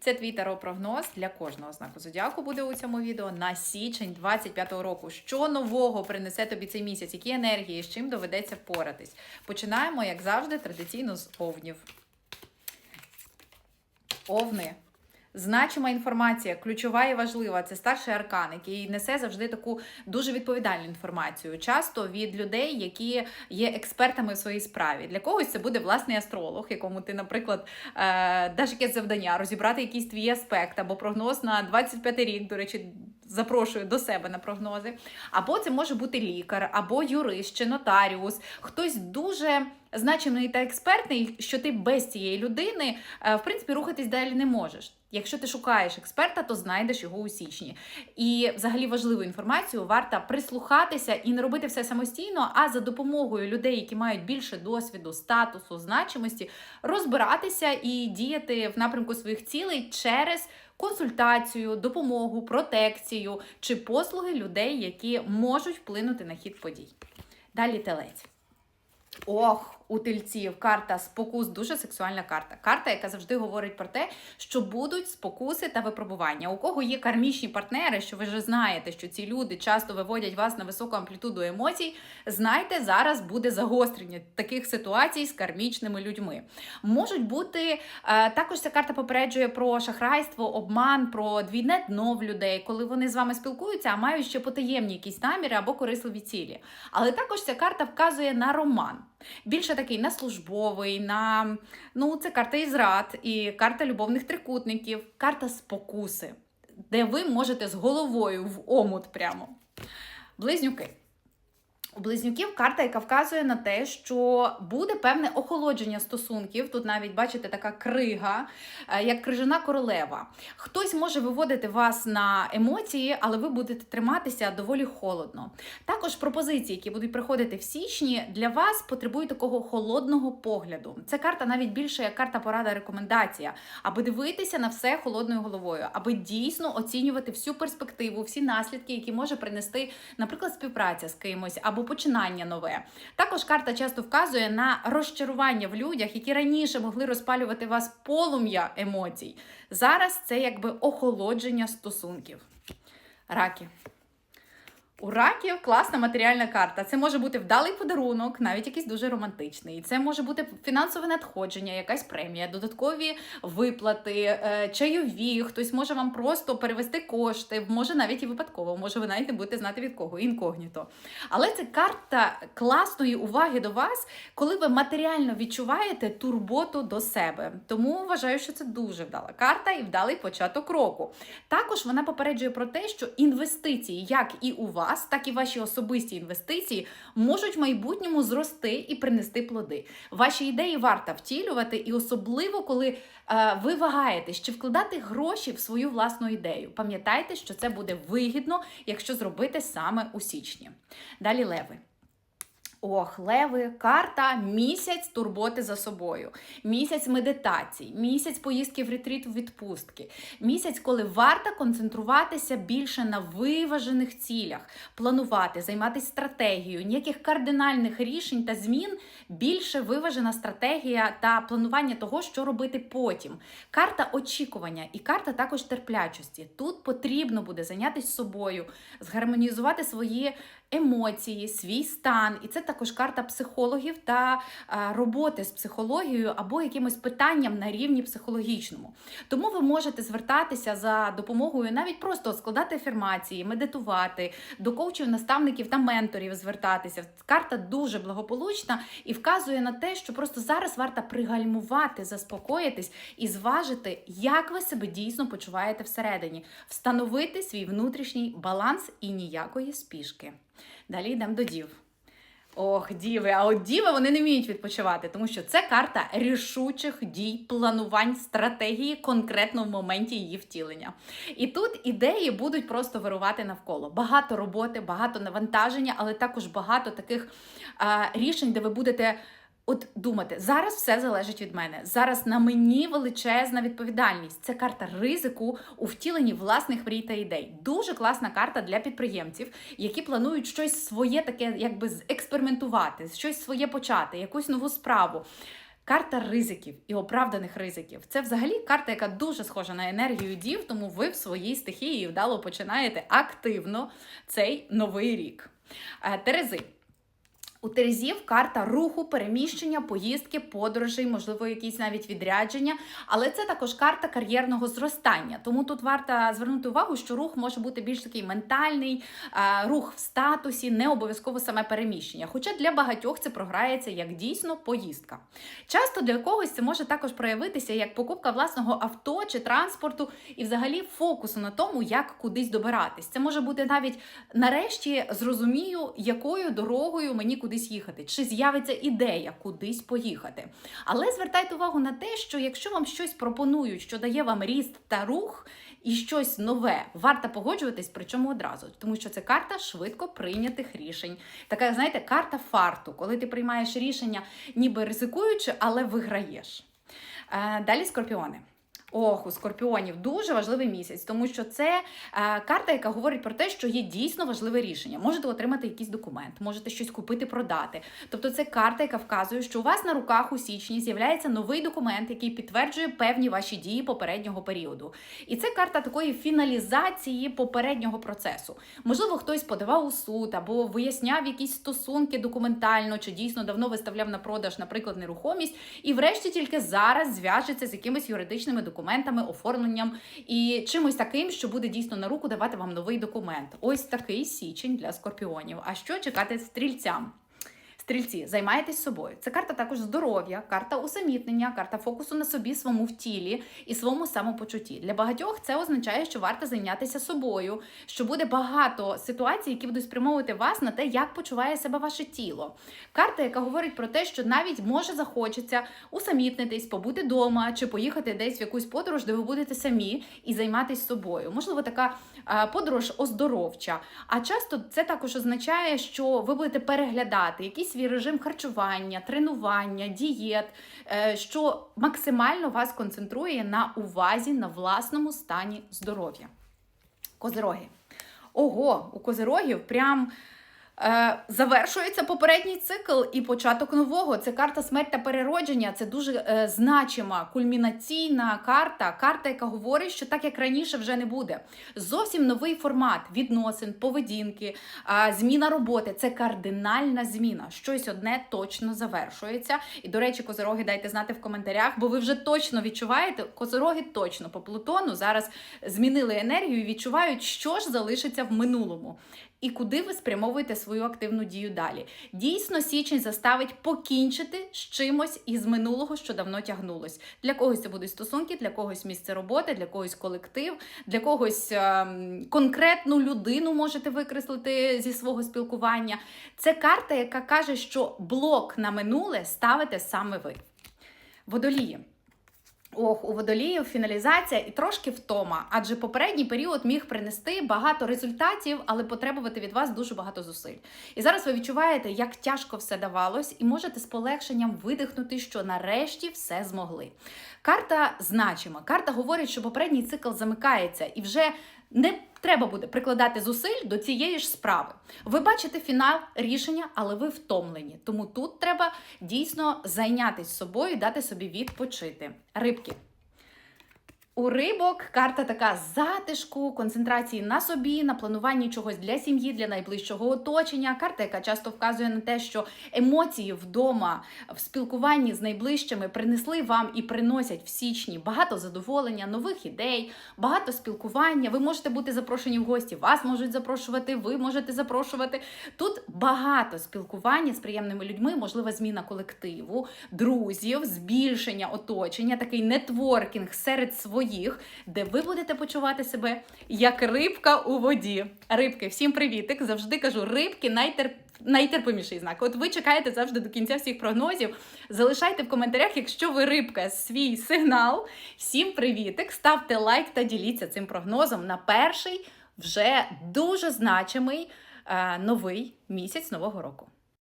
Це твій таро-прогноз для кожного знаку зодіаку буде у цьому відео на січень 25-го року. Що нового принесе тобі цей місяць? Які енергії, з чим доведеться впоратись? Починаємо, як завжди, традиційно з овнів. Овни. Значима інформація, ключова і важлива. Це старший аркан, який несе завжди таку дуже відповідальну інформацію. Часто від людей, які є експертами в своїй справі. Для когось це буде власний астролог, якому ти, наприклад, е, даш якесь завдання, розібрати якийсь твій аспект або прогноз на 25 рік. До речі, запрошую до себе на прогнози. Або це може бути лікар, або юрист чи нотаріус, хтось дуже значимий та експертний, що ти без цієї людини, е, в принципі, рухатись далі не можеш. Якщо ти шукаєш експерта, то знайдеш його у січні. І взагалі важливу інформацію варто прислухатися і не робити все самостійно, а за допомогою людей, які мають більше досвіду, статусу, значимості, розбиратися і діяти в напрямку своїх цілей через консультацію, допомогу, протекцію чи послуги людей, які можуть вплинути на хід подій. Далі телець. Ох, у тельців карта спокус, дуже сексуальна карта. Карта, яка завжди говорить про те, що будуть спокуси та випробування. У кого є кармічні партнери, що ви вже знаєте, що ці люди часто виводять вас на високу амплітуду емоцій. Знайте, зараз буде загострення таких ситуацій з кармічними людьми. Можуть бути е, також ця карта попереджує про шахрайство, обман, про двійне дно в людей, коли вони з вами спілкуються, а мають ще потаємні якісь наміри або корисливі цілі. Але також ця карта вказує на роман. Більше такий на службовий, на ну це карта ізрад, зрад, і карта любовних трикутників, карта спокуси, де ви можете з головою в омут прямо. Близнюки. У близнюків карта, яка вказує на те, що буде певне охолодження стосунків. Тут навіть бачите така крига, е, як крижана королева. Хтось може виводити вас на емоції, але ви будете триматися доволі холодно. Також пропозиції, які будуть приходити в січні, для вас потребують такого холодного погляду. Це карта навіть більше як карта порада рекомендація, аби дивитися на все холодною головою, аби дійсно оцінювати всю перспективу, всі наслідки, які може принести, наприклад, співпраця з кимось або починання нове. Також карта часто вказує на розчарування в людях, які раніше могли розпалювати вас полум'я емоцій. Зараз це якби охолодження стосунків. Раки. У раків класна матеріальна карта. Це може бути вдалий подарунок, навіть якийсь дуже романтичний. Це може бути фінансове надходження, якась премія, додаткові виплати, е, чайові. Хтось може вам просто перевести кошти, може навіть і випадково, може ви навіть не будете знати від кого, інкогніто. Але це карта класної уваги до вас, коли ви матеріально відчуваєте турботу до себе. Тому вважаю, що це дуже вдала карта і вдалий початок року. Також вона попереджує про те, що інвестиції, як і у вас вас, так і ваші особисті інвестиції можуть в майбутньому зрости і принести плоди. Ваші ідеї варто втілювати, і особливо, коли е, ви вагаєтесь, чи вкладати гроші в свою власну ідею. Пам'ятайте, що це буде вигідно, якщо зробити саме у січні. Далі леви. Ох, леви, карта, місяць турботи за собою, місяць медитацій, місяць поїздки в ретріт в відпустки, місяць, коли варто концентруватися більше на виважених цілях, планувати, займатися стратегією, ніяких кардинальних рішень та змін, більше виважена стратегія та планування того, що робити потім. Карта очікування і карта також терплячості. Тут потрібно буде зайнятися собою, згармонізувати свої емоції, свій стан. І це також карта психологів та роботи з психологією або якимось питанням на рівні психологічному. Тому ви можете звертатися за допомогою навіть просто складати афірмації, медитувати, до коучів, наставників та менторів звертатися. Карта дуже благополучна і вказує на те, що просто зараз варто пригальмувати, заспокоїтись і зважити, як ви себе дійсно почуваєте всередині, встановити свій внутрішній баланс і ніякої спішки. Далі йдемо до дів. Ох, діви, а от діви вони не вміють відпочивати, тому що це карта рішучих дій, планувань, стратегії конкретно в моменті її втілення. І тут ідеї будуть просто вирувати навколо. Багато роботи, багато навантаження, але також багато таких а, рішень, де ви будете. От думати, зараз все залежить від мене. Зараз на мені величезна відповідальність. Це карта ризику у втіленні власних мрій та ідей. Дуже класна карта для підприємців, які планують щось своє таке, якби експериментувати, щось своє почати, якусь нову справу. Карта ризиків і оправданих ризиків. Це взагалі карта, яка дуже схожа на енергію дів, тому ви в своїй стихії вдало починаєте активно цей новий рік. Е, Терези. У Терезів карта руху, переміщення, поїздки, подорожей, можливо, якісь навіть відрядження, але це також карта кар'єрного зростання. Тому тут варто звернути увагу, що рух може бути більш такий ментальний, рух в статусі, не обов'язково саме переміщення. Хоча для багатьох це програється як дійсно поїздка. Часто для когось це може також проявитися як покупка власного авто чи транспорту, і взагалі фокусу на тому, як кудись добиратись. Це може бути навіть нарешті зрозумію, якою дорогою мені кудись їхати, чи з'явиться ідея кудись поїхати. Але звертайте увагу на те, що якщо вам щось пропонують, що дає вам ріст та рух. І щось нове варто погоджуватись, причому одразу, тому що це карта швидко прийнятих рішень. Така, знаєте, карта фарту, коли ти приймаєш рішення, ніби ризикуючи, але виграєш. Е, далі скорпіони. Ох, у скорпіонів дуже важливий місяць, тому що це е, карта, яка говорить про те, що є дійсно важливе рішення. Можете отримати якийсь документ, можете щось купити, продати. Тобто, це карта, яка вказує, що у вас на руках у січні з'являється новий документ, який підтверджує певні ваші дії попереднього періоду. І це карта такої фіналізації попереднього процесу. Можливо, хтось подавав у суд або виясняв якісь стосунки документально, чи дійсно давно виставляв на продаж, наприклад, нерухомість, і врешті тільки зараз зв'яжеться з якимись юридичними документами, оформленням і чимось таким, що буде дійсно на руку давати вам новий документ. Ось такий січень для скорпіонів. А що чекати стрільцям? Стрільці, займайтесь собою. Це карта також здоров'я, карта усамітнення, карта фокусу на собі, своєму в тілі і своєму самопочутті. Для багатьох це означає, що варто зайнятися собою, що буде багато ситуацій, які будуть спрямовувати вас на те, як почуває себе ваше тіло. Карта, яка говорить про те, що навіть може захочеться усамітнитись, побути вдома чи поїхати десь в якусь подорож, де ви будете самі і займатися собою. Можливо, така е, подорож оздоровча. А часто це також означає, що ви будете переглядати якийсь свій режим харчування, тренування, дієт, е, що максимально вас концентрує на увазі на власному стані здоров'я. Козироги. Ого, у козирогів прям. Е, Завершується попередній цикл і початок нового. Це карта смерть та переродження. Це дуже е, значима кульмінаційна карта, карта, яка говорить, що так як раніше вже не буде. Зовсім новий формат відносин, поведінки, е, зміна роботи. Це кардинальна зміна. Щось одне точно завершується. І, до речі, козороги дайте знати в коментарях, бо ви вже точно відчуваєте, козороги точно по Плутону зараз змінили енергію і відчувають, що ж залишиться в минулому і куди ви спрямовуєте свою активну дію далі. Дійсно, січень заставить покінчити з чимось із минулого, що давно тягнулось. Для когось це будуть стосунки, для когось місце роботи, для когось колектив, для когось ем, конкретну людину можете викреслити зі свого спілкування. Це карта, яка каже, що блок на минуле ставите саме ви. Водолії. Ох, у водоліїв фіналізація і трошки втома, адже попередній період міг принести багато результатів, але потребувати від вас дуже багато зусиль. І зараз ви відчуваєте, як тяжко все давалось, і можете з полегшенням видихнути, що нарешті все змогли. Карта значима. Карта говорить, що попередній цикл замикається і вже не треба буде прикладати зусиль до цієї ж справи. Ви бачите фінал рішення, але ви втомлені. Тому тут треба дійсно зайнятися собою і дати собі відпочити. Рибки. У рибок карта така затишку, концентрації на собі, на плануванні чогось для сім'ї, для найближчого оточення. Карта, яка часто вказує на те, що емоції вдома в спілкуванні з найближчими принесли вам і приносять в січні багато задоволення, нових ідей, багато спілкування. Ви можете бути запрошені в гості, вас можуть запрошувати, ви можете запрошувати. Тут багато спілкування з приємними людьми, можлива зміна колективу, друзів, збільшення оточення, такий нетворкінг серед своїх своїх, де ви будете почувати себе як рибка у воді. Рибки, всім привітик! Завжди кажу, рибки найтерп... найтерпиміший знак. От ви чекаєте завжди до кінця всіх прогнозів. Залишайте в коментарях, якщо ви рибка, свій сигнал. Всім привітик! Ставте лайк та діліться цим прогнозом на перший вже дуже значимий е, новий місяць нового року.